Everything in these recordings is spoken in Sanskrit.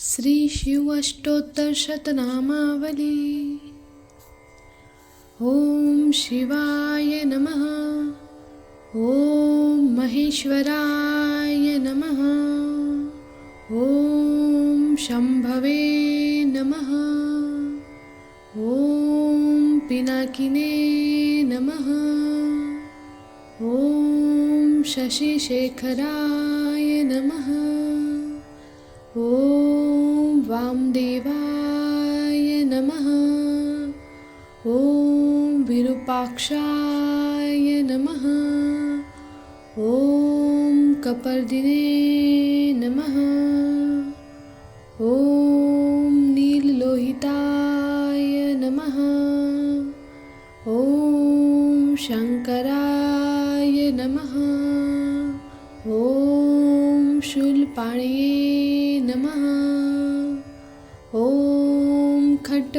श्रीशिवष्टोत्तरशतनामावली ॐ शिवाय नमः। ॐ महेश्वराय नमः। ॐ शम्भवे नमः। ॐ पिनाकिने नमः। ॐ शशिशेखराय नमः ॐ वामदेवाय नमः। ॐ विरूपाक्षाय नमः। ॐ कपर्दिने नमः। ॐ नीललोहिताय नमः। ॐ शङ्कराय नमः। ॐ शूलपाणये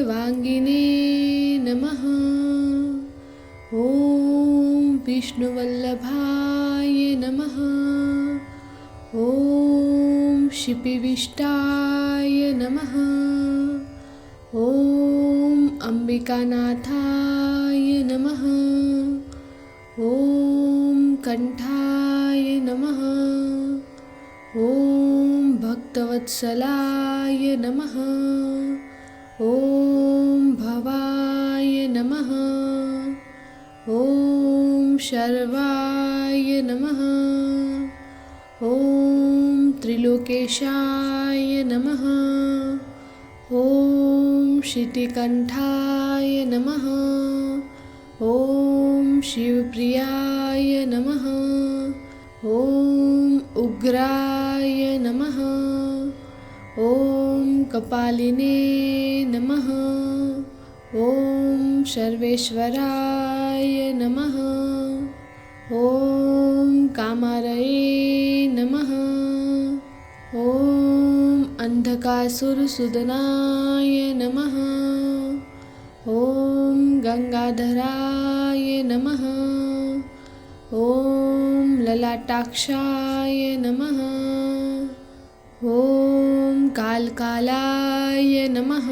खट्वाङ्गिने नमः। ॐ विष्णुवल्लभाय नमः। ॐ शिपिविष्टाय नमः। ॐ अम्बिकानाथाय नमः। ॐ कण्ठाय नमः। ॐ भक्तवत्सलाय नमः। ॐ भवाय नमः। ॐ शर्वाय नमः। ॐ त्रिलोकेशाय नमः। ॐ शितिकण्ठाय नमः। ॐ शिवप्रियाय नमः। ॐ उग्राय नमः। ॐ कपालिने नमः। ॐ सर्वेश्वराय नमः। ॐ कामारये नमः। ॐ अन्धकासुरसुदनाय नमः। ॐ गङ्गाधराय नमः। ॐ ललाटाक्षाय नमः। नमः।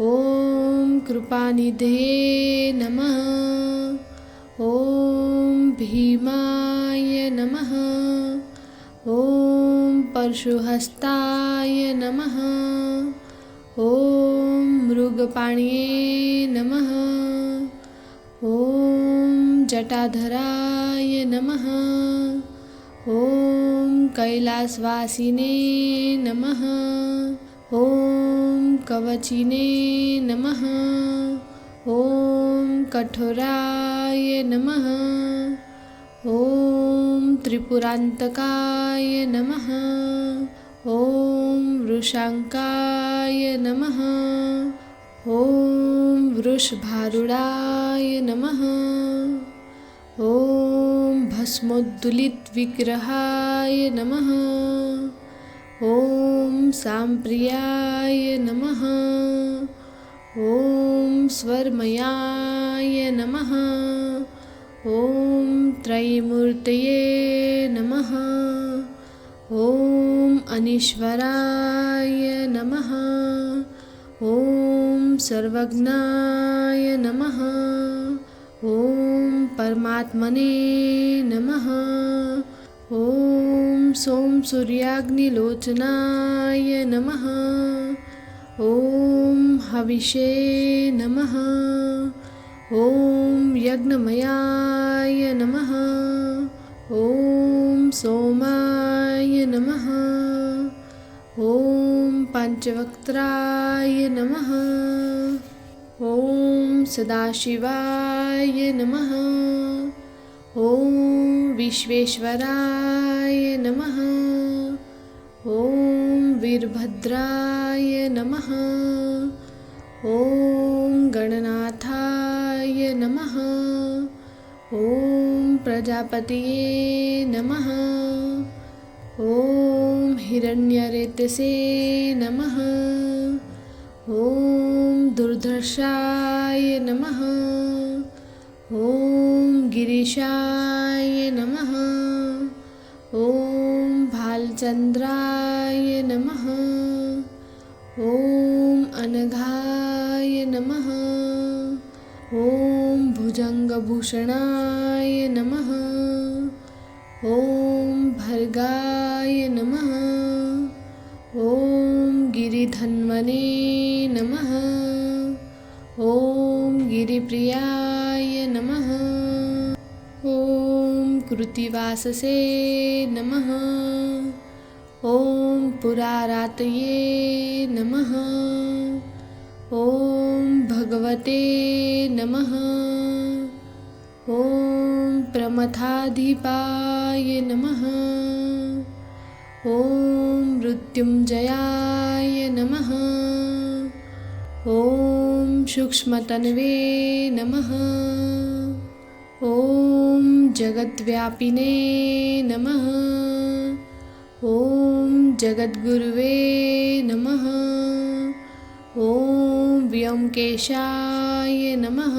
ॐ कृपानिधे नमः। ॐ भीमाय नमः। ॐ परशुहस्ताय नमः। ॐ मृगपाण्ये नमः। ॐ जटाधराय नमः। ॐ कैलासवासिने नमः। ॐ कवचिने नमः। ॐ कठोराय नमः। ॐ त्रिपुरान्तकाय नमः। ॐ वृषाङ्काय नमः। ॐ वृषभारुडाय नमः। ॐ भस्मोद्दुलितविग्रहाय नमः ॐ साम्प्रियाय नमः। ॐ स्वरमयाय नमः। ॐ त्रयीमूर्तये नमः। ॐ अनीश्वराय नमः। ॐ सर्वज्ञाय नमः। ॐ परमात्मने नमः। ॐ सोमसूर्याग्निलोचनाय नमः। ॐ हविषे नमः। ॐ यज्ञमयाय नमः। ॐ सोमाय नमः। ॐ पञ्चवक्त्राय नमः। ॐ सदाशिवाय नमः। ॐ विश्वेश्वराय नमः। ॐ वीरभद्राय नमः। ॐ गणनाथाय नमः। ॐ प्रजापतये नमः। ॐ हिरण्यरेतसे नमः। ॐ दुर्धर्षाय नमः ॐ गिरीशाय नमः। ॐ भाल चन्द्राय नमः। ॐ अनघाय नमः। ॐ भुजङ्गभूषणाय नमः। ॐ भर्गाय नमः। ॐ गिरिधन्वने ॐ कृतिवाससे नमः। ॐ पुरारातये नमः। ॐ भगवते नमः। ॐ प्रमथाधिपाय नमः। ॐ मृत्युञ्जयाय नमः। ॐ सूक्ष्मतन्वे नमः ॐ जगद्व्यापिने नमः। ॐ जगद्गुरुवे नमः। ॐ व्योमकेशाय नमः।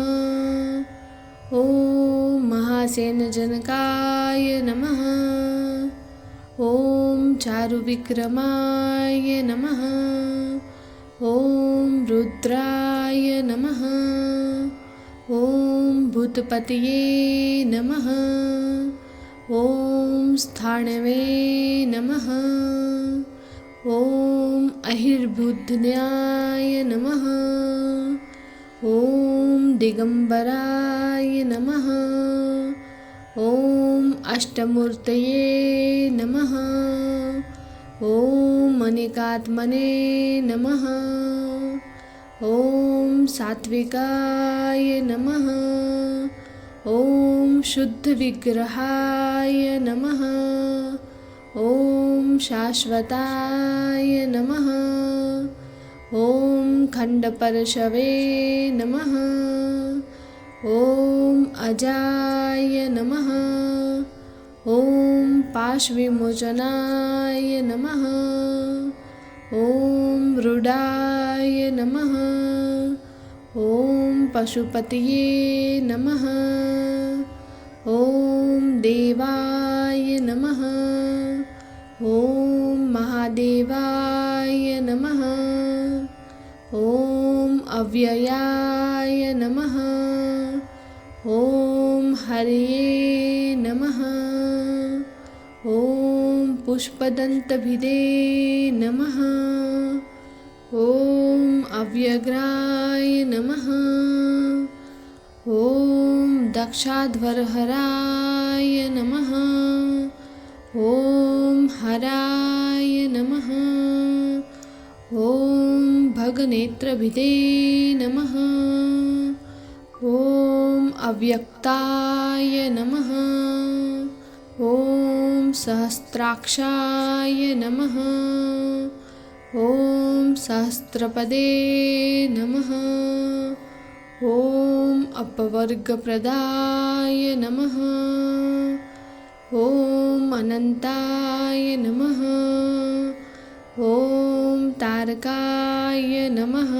ॐ महासेनजनकाय नमः। ॐ चारुविक्रमाय नमः। ॐ रुद्राय नमः ॐ भूतपतये नमः। ॐ स्थाणवे नमः। ॐ अहिर्बुद्धन्याय नमः। ॐ दिगम्बराय नमः। ॐ अष्टमूर्तये नमः। ॐ मणिकात्मने नमः ॐ सात्विकाय नमः। ॐ शुद्धविग्रहाय नमः। ॐ शाश्वताय नमः। ॐ खण्डपरशवे नमः। ॐ अजाय नमः। ॐ पाश्विमोचनाय नमः। ॐ रुडाय नमः। ॐ पशुपतये नमः। ॐ देवाय नमः। ॐ महादेवाय नमः। ॐ अव्ययाय नमः। ॐ हरये नमः। ॐ पुष्पदन्तभिदे नमः। ॐ अव्यग्राय नमः। ॐ दक्षाध्वरहराय नमः। ॐ हराय नमः। ॐ भगनेत्रभिदे नमः। ॐ अव्यक्ताय नमः सहस्राक्षाय नमः। ॐ सहस्रपदे नमः। ॐ अपवर्गप्रदाय नमः। ॐ अनन्ताय नमः। ॐ तारकाय नमः।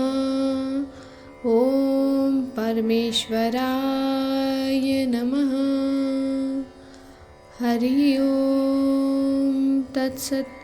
ॐ परमेश्वराय नमः हरि ओं तत्सत्